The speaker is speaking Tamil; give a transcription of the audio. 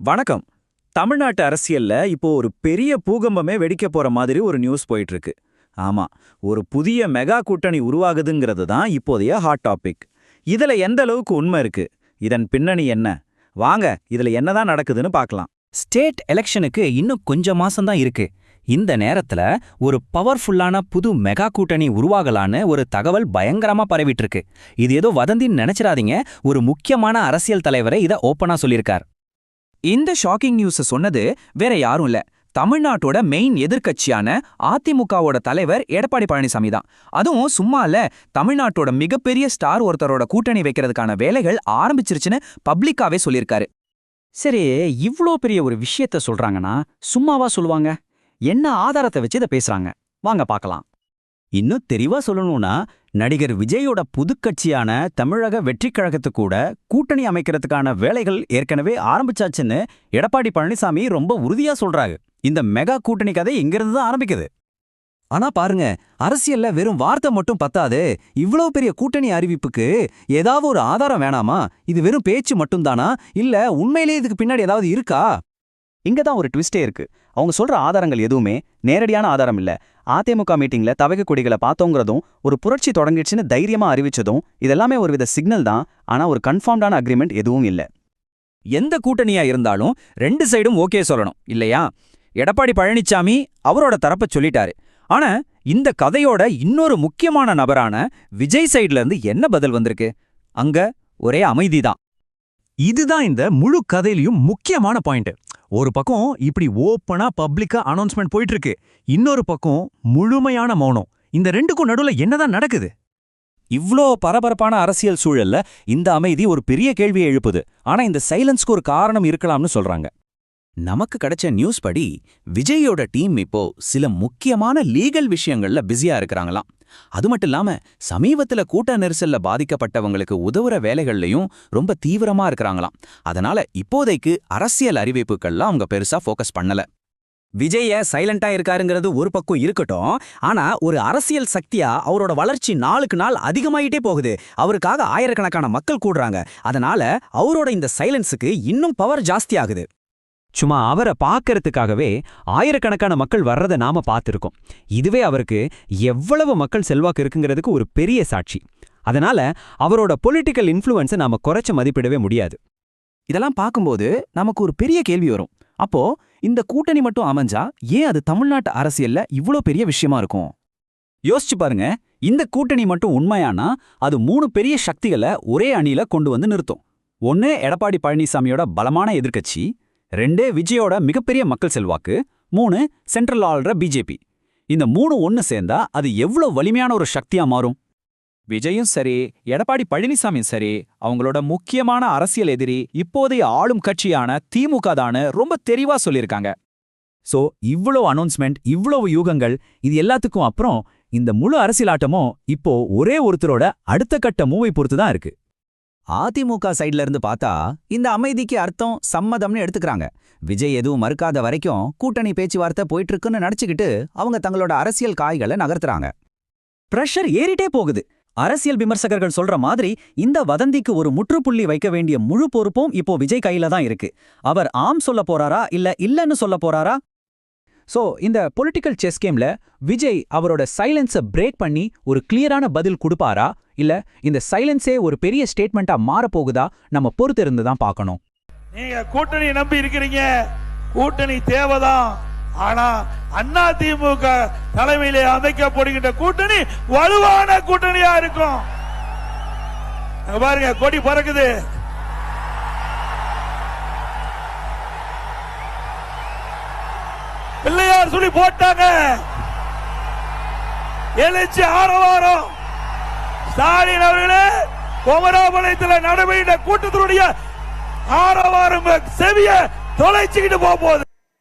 வணக்கம். தமிழ்நாட்டு அரசியல்ல இப்போ ஒரு பெரிய பூகம்பமே வெடிக்க போற மாதிரி ஒரு நியூஸ் போயிட்டு இருக்கு ஆமா ஒரு புதிய மெகா கூட்டணி உருவாகுதுங்கிறது தான் இப்போதைய ஹாட் டாபிக் இதுல எந்த அளவுக்கு உண்மை இருக்கு? இதன் பின்னணி என்ன? வாங்க இதுல என்னதான் நடக்குதுன்னு பார்க்கலாம். ஸ்டேட் எலெக்ஷனுக்கு இன்னும் கொஞ்ச மாசம்தான் இருக்கு. இந்த நேரத்துல ஒரு பவர்ஃபுல்லான புது மெகா கூட்டணி உருவாகலான்னு ஒரு தகவல் பயங்கரமா பரவிட்டு இருக்கு இது ஏதோ வதந்தின்னு நினைச்சிடாதீங்க ஒரு முக்கியமான அரசியல் தலைவரை இத ஓப்பனா சொல்லியிருக்கார். இந்த ஷாக்கிங் நியூஸ சொன்னது வேற யாரும் இல்ல. தமிழ்நாட்டோட மெயின் எதிர்க்கட்சியான அதிமுகவோட தலைவர் எடப்பாடி பழனிசாமி தான். அதுவும் சும்மா இல்ல தமிழ்நாட்டோட மிகப்பெரிய ஸ்டார் ஒருத்தரோட கூட்டணி வைக்கிறதுக்கான வேலைகள் ஆரம்பிச்சிருச்சுன்னு பப்ளிக்காவே சொல்லியிருக்காரு. சரி இவ்ளோ பெரிய ஒரு விஷயத்த சொல்றாங்கன்னா சும்மாவா சொல்லுவாங்க? என்ன ஆதாரத்தை வச்சு இதை பேசுறாங்க? வாங்க பார்க்கலாம். இன்னும் தெளிவா சொல்லணும்னா நடிகர் விஜயோட புதுக்கட்சியான தமிழக வெற்றிக் கழகத்து கூட கூட்டணி அமைக்கிறதுக்கான வேலைகள் ஏற்கனவே ஆரம்பிச்சாச்சுன்னு எடப்பாடி பழனிசாமி ரொம்ப உறுதியா சொல்றாரு. இந்த மெகா கூட்டணி கதை இங்கிருந்து தான் ஆரம்பிக்குது. ஆனா பாருங்க அரசியல்ல வெறும் வார்த்தை மட்டும் பத்தாது இவ்வளவு பெரிய கூட்டணி அறிவிப்புக்கு ஏதாவது ஒரு ஆதாரம் வேணாமா? இது வெறும் பேச்சு மட்டும்தானா? இல்ல உண்மையிலேயே இதுக்கு பின்னாடி ஏதாவது இருக்கா? இங்க தான் ஒரு ட்விஸ்டே இருக்கு. அவங்க சொல்ற ஆதாரங்கள் எதுவுமே நேரடியான ஆதாரம் இல்ல. அதிமுக மீட்டிங்ல தவக கொடிகளை பார்த்தோங்கிறதும் ஒரு புரட்சி தொடங்கிடுச்சுன்னு தைரியமா அறிவிச்சதும் இதெல்லாமே ஒரு வித சிக்னல் தான். ஆனா ஒரு கன்ஃபார்ம்டான அக்ரிமெண்ட் எதுவும் இல்ல. எந்த கூட்டணியா இருந்தாலும் ரெண்டு சைடும் ஓகே சொல்லணும் இல்லையா? எடப்பாடி பழனிசாமி அவரோட தரப்ப சொல்லிட்டாரு. ஆனா இந்த கதையோட இன்னொரு முக்கியமான நபரான விஜய் சைடுல இருந்து என்ன பதில் வந்திருக்கு? அங்க ஒரே அமைதிதான் இதுதான் இந்த முழு கதையிலயும் முக்கியமான பாயிண்ட். ஒரு பக்கம் இப்படி ஓப்பனா பப்ளிக்கா அனௌன்ஸ்மெண்ட் போயிட்டு இருக்கு இன்னொரு பக்கம் முழுமையான மௌனம். இந்த ரெண்டுக்கும் நடுவுல என்னதான் நடக்குது? இவ்ளோ பரபரப்பான அரசியல் சூழல்ல இந்த அமைதி ஒரு பெரிய கேள்வியை எழுப்புது. ஆனா இந்த சைலன்ஸ்க்கு ஒரு காரணம் இருக்கலாம்னு சொல்றாங்க. நமக்கு கிடைச்ச நியூஸ் படி விஜயோட டீம் இப்போ சில முக்கியமான லீகல் விஷயங்கள்ல பிஸியா இருக்கிறாங்களாம். அது மட்டும் இல்லாம சமீபத்துல கூட்ட நெரிசல்ல பாதிக்கப்பட்டவங்களுக்கு உதவுற வேலைகள்லயும் ரொம்ப தீவிரமா இருக்கிறாங்களாம். அதனால இப்போதைக்கு அரசியல் அறிவிப்புகள்லாம் அவங்க பெருசா ஃபோக்கஸ் பண்ணல. விஜய சைலண்டா இருக்காருங்கிறது ஒரு பக்கம் இருக்கட்டும் ஆனா ஒரு அரசியல் சக்தியா அவரோட வளர்ச்சி நாளுக்கு நாள் அதிகமாயிட்டே போகுது. அவருக்காக ஆயிரக்கணக்கான மக்கள் கூடுறாங்க. அதனால அவரோட இந்த சைலன்ஸுக்கு இன்னும் பவர் ஜாஸ்தி ஆகுது சும்மா அவரை பார்க்கறதுக்காகவே ஆயிரக்கணக்கான மக்கள் வர்றத நாம பார்த்துருக்கோம். இதுவே அவருக்கு எவ்வளவு மக்கள் செல்வாக்கு இருக்குங்கிறதுக்கு ஒரு பெரிய சாட்சி. அதனால அவரோட பொலிட்டிக்கல் இன்ஃப்ளூயன்ஸை நாம குறைச்ச மதிப்பிடவே முடியாது. இதெல்லாம் பார்க்கும்போது நமக்கு ஒரு பெரிய கேள்வி வரும். அப்போ இந்த கூட்டணி மட்டும் அமைஞ்சா ஏன் அது தமிழ்நாட்டு அரசியல்ல இவ்ளோ பெரிய விஷயமா இருக்கும்? யோசிச்சு பாருங்க. இந்த கூட்டணி மட்டும் உண்மையானா அது மூணு பெரிய சக்திகளை ஒரே அணியில கொண்டு வந்து நிறுத்தும். ஒன்னு எடப்பாடி பழனிசாமியோட பலமான எதிர்க்கட்சி ரெண்டே விஜயோட மிகப்பெரிய மக்கள் செல்வாக்கு மூணு சென்ட்ரல் ஆள்ற பிஜேபி இந்த மூணு ஒன்னு சேர்ந்தா அது எவ்வளவு வலிமையான ஒரு சக்தியா மாறும்? விஜயும் சரி எடப்பாடி பழனிசாமியும் சரி அவங்களோட முக்கியமான அரசியல் எதிரி இப்போதைய ஆளும் கட்சியான திமுக தானு ரொம்ப தெளிவா சொல்லியிருக்காங்க. சோ இவ்வளவு அனௌன்ஸ்மெண்ட் இவ்வளவு யூகங்கள் இது எல்லாத்துக்கும் அப்புறம் இந்த முழு அரசியலாட்டமும் இப்போ ஒரே ஒருத்தரோட அடுத்த கட்ட மூவை பொறுத்து தான் இருக்கு. அதிமுக சைடுல இருந்து பார்த்தா இந்த அமைதிக்கு அர்த்தம் சம்மதம்னு எடுத்துக்கிறாங்க. விஜய் எதுவும் மறுக்காத வரைக்கும் கூட்டணி பேச்சுவார்த்தை போயிட்டு இருக்குன்னு நினைச்சுக்கிட்டு அவங்க தங்களோட அரசியல் காய்களை நகர்த்துறாங்க. பிரஷர் ஏறிட்டே போகுது. அரசியல் விமர்சகர்கள் சொல்ற மாதிரி இந்த வதந்திக்கு ஒரு முற்றுப்புள்ளி வைக்க வேண்டிய முழு பொறுப்பும் இப்போ விஜய் கையில தான் இருக்கு. அவர் ஆம் சொல்ல போறாரா இல்ல இல்லன்னு சொல்ல போறாரா? சோ இந்த பொலிட்டிக்கல் செஸ் கேம்ல விஜய் அவரோட சைலன்ஸை பிரேக் பண்ணி ஒரு கிளியரான பதில் கொடுப்பாரா? இல்ல இந்த சைலன்ஸே ஒரு பெரிய ஸ்டேட்மெண்டா மாறப்போகுதா நம்ம பொறுத்திருந்து தான் பார்க்கணும். நீங்க கூட்டணி நம்பி இருக்கிறீங்க. கூட்டணி தேவைதான். ஆனா அண்ணா திமுக தலைமையிலே அமைக்கப்படுகின்ற கூட்டணி வலுவான கூட்டணியா இருக்கும். பாருங்க கொடி பறக்குது. பிள்ளையார் சொல்லி போட்டாங்க. எழுச்சி ஆரவாரம். ஸ்டாலின் அவர்களே குமராபாளையத்தில் நடைபெற்ற கூட்டத்தினுடைய ஆரவாரம் செவிய தொலைச்சுக்கிட்டு போக போகுது.